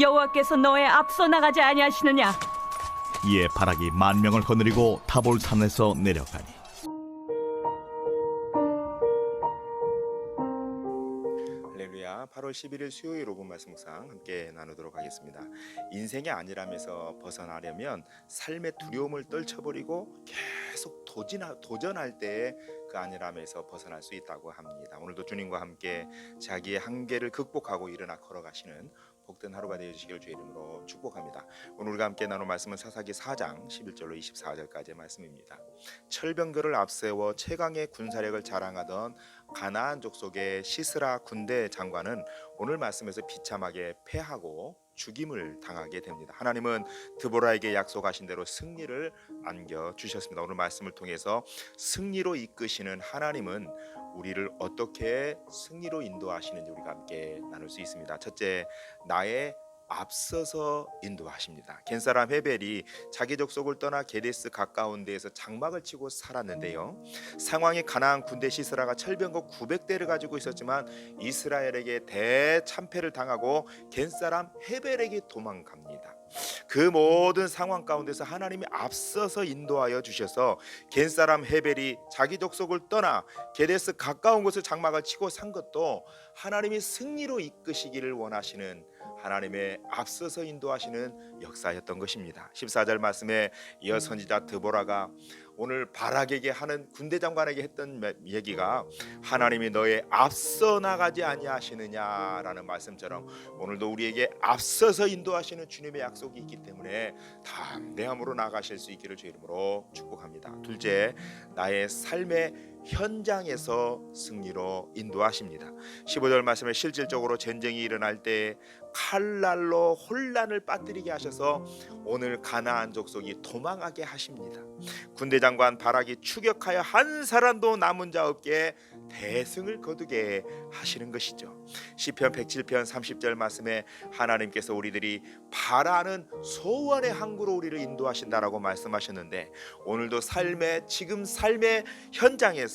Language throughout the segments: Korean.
여호와께서 너의 앞서 나가지 아니하시느냐? 이에 바락이 만명을 거느리고 타볼 산에서 내려가니. 할렐루야. 8월 11일 수요일 5분 말씀 묵상 함께 나누도록 하겠습니다. 인생의 안일함에서 벗어나려면 삶의 두려움을 떨쳐버리고 계속 도진하, 도전할 때그 안일함에서 벗어날 수 있다고 합니다. 오늘도 주님과 함께 자기의 한계를 극복하고 일어나 걸어가시는 복된 하루가 되어주시길 주의 이름으로 축복합니다 오늘 우리가 함께 나눌 말씀은 사사기 4장 11절로 24절까지의 말씀입니다 철병거를 앞세워 최강의 군사력을 자랑하던 가나안 족속의 시스라 군대 장관은 오늘 말씀에서 비참하게 패하고 죽임을 당하게 됩니다. 하나님은 드보라에게 약속하신 대로 승리를 안겨 주셨습니다. 오늘 말씀을 통해서 승리로 이끄시는 하나님은 우리를 어떻게 승리로 인도하시는지 우리가 함께 나눌 수 있습니다. 첫째, 나의 앞서서 인도하십니다. 겐사람 헤벨이 자기 족속을 떠나 게데스 가까운 데에서 장막을 치고 살았는데요. 상황이 가나안 군대 시스라가 철병거 900대를 가지고 있었지만 이스라엘에게 대참패를 당하고 겐사람 헤벨에게 도망갑니다. 그 모든 상황 가운데서 하나님이 앞서서 인도하여 주셔서 겐 사람 헤벨이 자기 족속을 떠나 게데스 가까운 곳에 장막을 치고 산 것도 하나님이 승리로 이끄시기를 원하시는 하나님의 앞서서 인도하시는 역사였던 것입니다. 14절 말씀에 이어 선지자 드보라가 오늘 바락에게 하는 군대 장관에게 했던 얘기가 하나님이 너의 앞서 나가지 아니하시느냐라는 말씀처럼 오늘도 우리에게 앞서서 인도하시는 주님의 약속이 있기 때문에 담대함으로 나가실 수 있기를 주 이름으로 축복합니다. 둘째, 나의 삶의 현장에서 승리로 인도하십니다. 15절 말씀에 실질적으로 전쟁이 일어날 때 칼날로 혼란을 빠뜨리게 하셔서 오늘 가나안 족속이 도망하게 하십니다. 군대 장관 바락이 추격하여 한 사람도 남은 자 없게 대승을 거두게 하시는 것이죠. 시편 107편 30절 말씀에 하나님께서 우리들이 바라는 소원의 항구로 우리를 인도하신다라고 말씀하셨는데 오늘도 삶의 지금 삶의 현장에서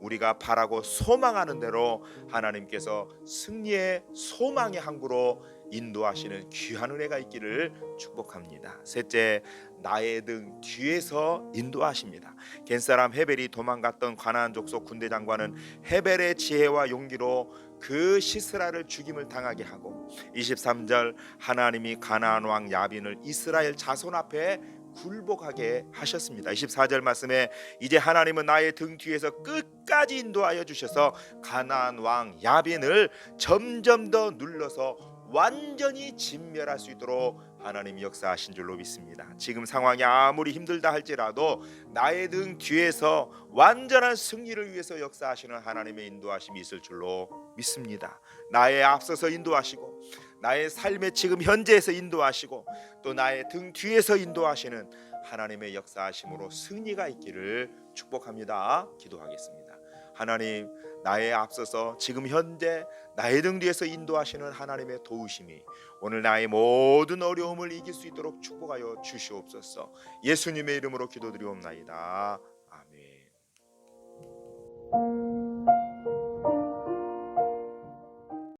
우리가 바라고 소망하는 대로 하나님께서 승리의 소망의 항구로 인도하시는 귀한 은혜가 있기를 축복합니다. 셋째, 나의 등 뒤에서 인도하십니다. 겐 사람 헤벨이 도망갔던 가나안 족속 군대 장관은 헤벨의 지혜와 용기로 그 시스라를 죽임을 당하게 하고 23절 하나님이 가나안 왕 야빈을 이스라엘 자손 앞에 굴복하게 하셨습니다. 24절 말씀에 이제 하나님은 나의 등 뒤에서 끝까지 인도하여 주셔서 가나안 왕 야빈을 점점 더 눌러서 완전히 진멸할 수 있도록 하나님 역사하신 줄로 믿습니다. 지금 상황이 아무리 힘들다 할지라도 나의 등 뒤에서 완전한 승리를 위해서 역사하시는 하나님의 인도하심이 있을 줄로 믿습니다. 나의 앞서서 인도하시고 나의 삶의 지금 현재에서 인도하시고 또 나의 등 뒤에서 인도하시는 하나님의 역사하심으로 승리가 있기를 축복합니다. 기도하겠습니다. 하나님 나의 앞서서 지금 현재 나의 등 뒤에서 인도하시는 하나님의 도우심이 오늘 나의 모든 어려움을 이길 수 있도록 축복하여 주시옵소서. 예수님의 이름으로 기도드리옵나이다. 아멘.